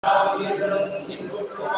Gracias.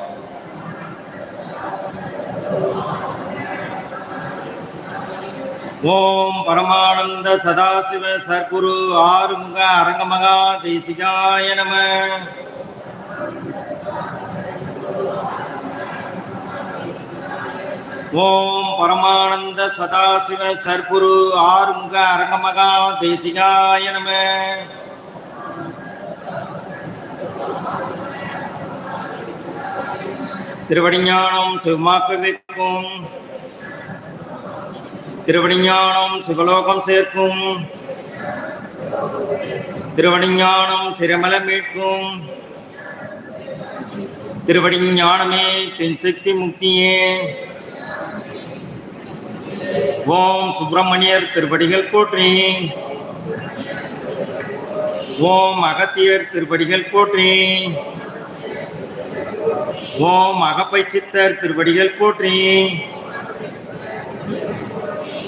ஓம் பரமானந்த சதாசிவ சர்க்குரு ஆறுமுக அரங்கமகா தேசிகாய நம. ஓம் பரமானந்த சதாசிவ சர்க்குரு ஆறுமுக அரங்கமகா தேசிகாய நம. திருவடிஞானம் சிவமாக்க வைக்கும். திருவடிஞானம் சிவலோகம் சேர்க்கும். திருவடிஞானம் சிரமல மீட்கும். திருவடிஞானமே தென் சக்தி முக்தியே. ஓம் சுப்பிரமணியர் திருவடிகள் போற்றி. ஓம் அகத்தியர் திருவடிகள் போற்றி. ஓம் அகப்பை சித்தர் திருவடிகள் போற்றி.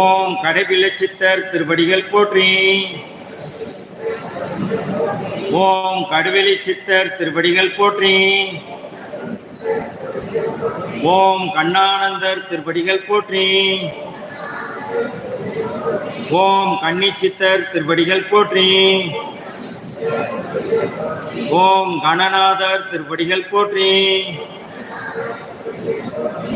ஓம் கடைபிள்ளை சித்தர் திருவடிகள் போற்றி. ஓம் கடுவெளி சித்தர் திருவடிகள் போற்றி. ஓம் கண்ணானந்தர் திருவடிகள் போற்றி. ஓம் கன்னி சித்தர் திருவடிகள் போற்றி. ஓம் கணநாதர் திருவடிகள் போற்றி.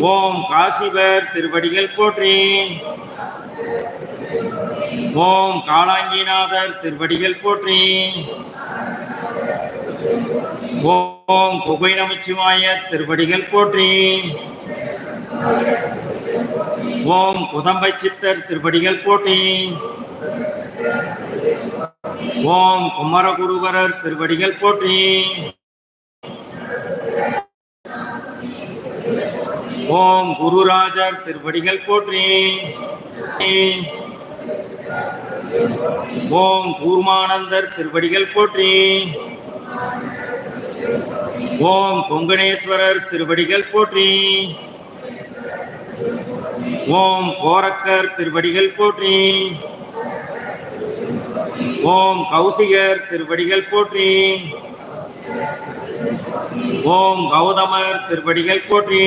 ஓம் காசிபர் திருவடிகள் போற்றி. ஓம் காளாங்கிநாதர் திருவடிகள் போற்றி. ஓம் குகை நமச்சிவாய திருவடிகள் போற்றி. ஓம் குதம்பை சித்தர் திருவடிகள் போற்றி. ஓம் குமரகுருவரர் திருவடிகள் போற்றி. ஓம் குருராஜர் திருவடிகள் போற்றி. ஓம் கூர்மானந்தர் திருவடிகள் போற்றி. ஓம் கொங்கணேஸ்வரர் திருவடிகள் போற்றி. ஓம் கோரக்கர் திருவடிகள் போற்றி. ஓம் கௌசிகர் திருவடிகள் போற்றி. ஓம் கௌதமர் திருவடிகள் போற்றி.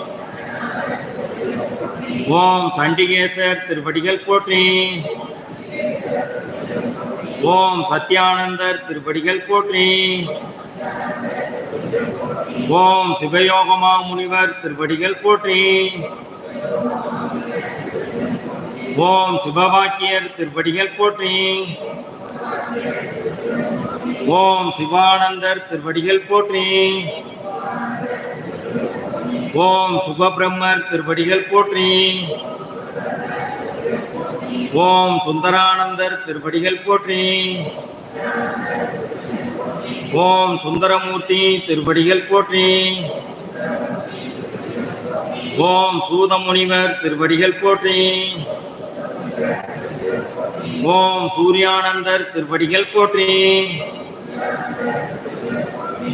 ஓம் சண்டிகேசர் திருப்படிகள் போற்றி. ஓம் சத்யானந்தர் திருப்படிகள் போற்றி. ஓம் சிவயோகமா முனிவர் திருப்படிகள் போற்றி. ஓம் சிவபாக்கியர் திருப்படிகள் போற்றி. ஓம் சிவானந்தர் திருப்படிகள் போற்றி. ஓம் சுகபிரம்மர் திருவடிகள் போற்றி. ஓம் சுந்தரானந்தர் திருவடிகள் போற்றி. ஓம் சுந்தரமூர்த்தி திருவடிகள் போற்றி. ஓம் சூதமுனிவர் திருவடிகள் போற்றி. ஓம் சூர்யானந்தர் திருவடிகள் போற்றி.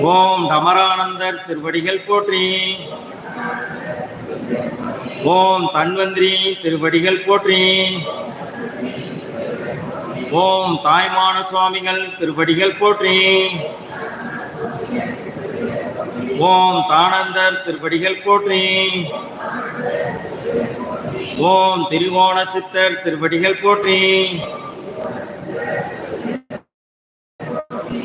ஓம் தமரானந்தர் திருவடிகள் போற்றி. ஓம் தன்வந்திரி திருவடிகள் போற்றி. ஓம் தாய்மான சுவாமிகள் திருவடிகள் போற்றி. ஓம் தானந்தர் திருவடிகள் போற்றி. ஓம் திரிகோண சித்தர் திருவடிகள் போற்றி.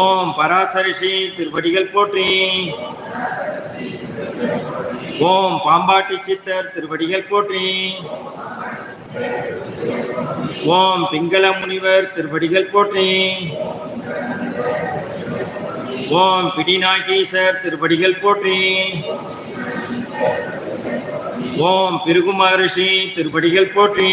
ஓம் பராசரிஷி திருவடிகள் போற்றி. ஓம் பாம்பாட்டி சித்தர் திருவடிகள் போற்றி. ஓம் பிங்கள முனிவர் திருவடிகள் போற்றி. ஓம் பிடிநாகீசர் திருவடிகள் போற்றி. ஓம் பிருகுமாரிஷி திருப்படிகள் திருவடிகள் போற்றி.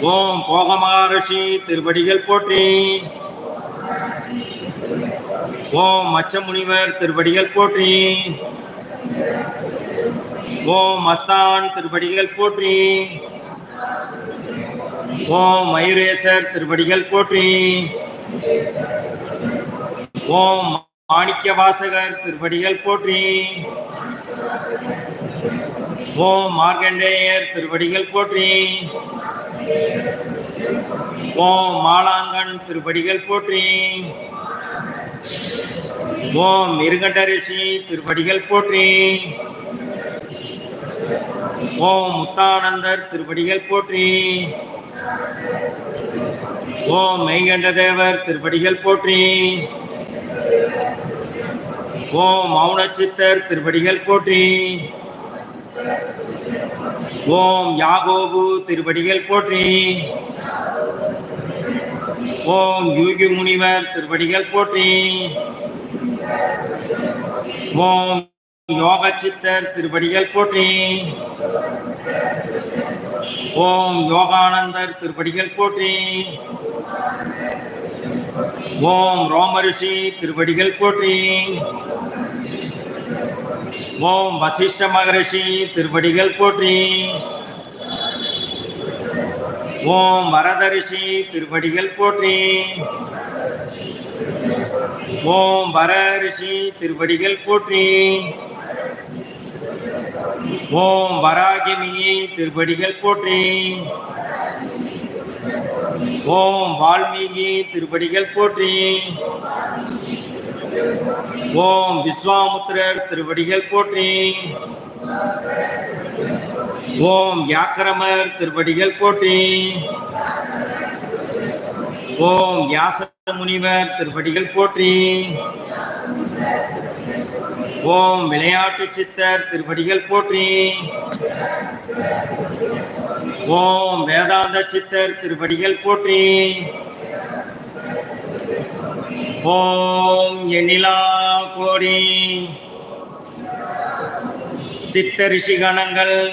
ஓம் போகமகாரிஷி திருவடிகள் போற்றி. ஓம் மச்சமுனிவர் திருவடிகள் போற்றி. ஓம் மஸ்தான் திருவடிகள் போற்றி. ஓம் மயூரேசர் திருவடிகள் போற்றி. ஓம் மாணிக்க வாசகர் திருவடிகள் போற்றி. ஓம் மார்க்கண்டேயர் திருவடிகள் போற்றி. ஓம் மாலாங்கன் திருப்படிகள் போற்றி. ஓம் மிருகண்டரிஷி திருப்படிகள் போற்றி. ஓம் முத்தானந்தர் திருப்படிகள் போற்றி. ஓம் மெய்கண்ட தேவர் திருப்படிகள் போற்றி. ஓம் மௌனச்சித்தர் திருப்படிகள் போற்றி. ஓம் யாகோபு திருவடிகள் போற்றி. ஓம் யூகி முனிவர் திருவடிகள் போற்றி. ஓம் யோக சித்தர் திருவடிகள் போற்றி. ஓம் யோகானந்தர் திருவடிகள் போற்றி. ஓம் ரோமரிஷி திருவடிகள் போற்றி. ஓம் வசிஷ்ட மகரிஷி திருவடிகள் போற்றி. ஓம் வரதரிஷி திருவடிகள் போற்றி. ஓம் வர ரிஷி திருவடிகள் போற்றி. ஓம் வராகிமியே திருவடிகள் போற்றி. ஓம் வால்மீகி திருவடிகள் போற்றி. ஓம் விஸ்வாமுத்திரர் திருவடிகள் போற்றி. ஓம் வியாக்கிரமர் திருவடிகள் போற்றி. ஓம் வியாச முனிவர் திருவடிகள் போற்றி. ஓம் விளையாட்டு சித்தர் திருவடிகள் போற்றி. ஓம் வேதாந்த சித்தர் திருவடிகள் போற்றி. ஓம் எண்ணிலா கோடி. சித்த ரிஷிகணங்கள்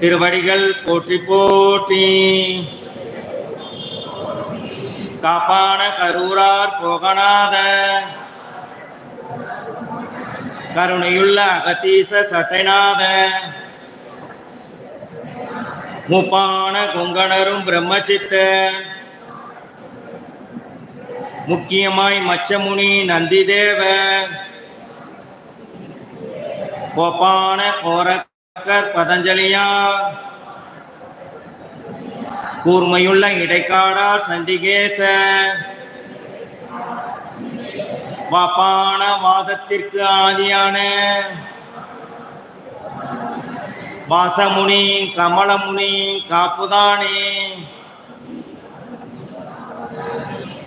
திருவடிகள் போற்றி போற்றி. காப்பான கரூரார் போகநாத. கருணையுள்ள அகதீச சட்டைநாத. முப்பான கொங்கணரும் பிரம்மசித்த முக்கியமாய் மச்சமுனி நந்திதேவ. கோப்பான கோரக்கர் பதஞ்சலியார் கூர்மையுள்ள இடைக்காடார் சண்டிகேச. வாப்பான வாதத்திற்கு ஆதியான. வாசமுனி கமலமுனி காப்புதானே.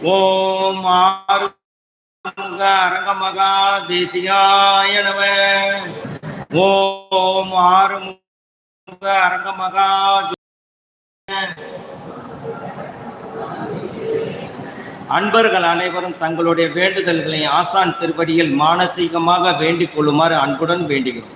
ஓம் ஆறுமுக அரங்கமகா தேசியாய நம. ஓம் ஆறுமுக அரங்கமகா அன்பர்கள் அனைவரும் தங்களுடைய வேண்டுதல்களை ஆசான் திருப்படியில் மானசீகமாக வேண்டிக் கொள்ளுமாறு அன்புடன் வேண்டுகிறோம்.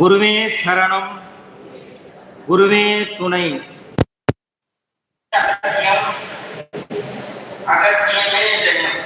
குருவே சரணம். குருவே துணை. அகத்தியமே ஜெயம்.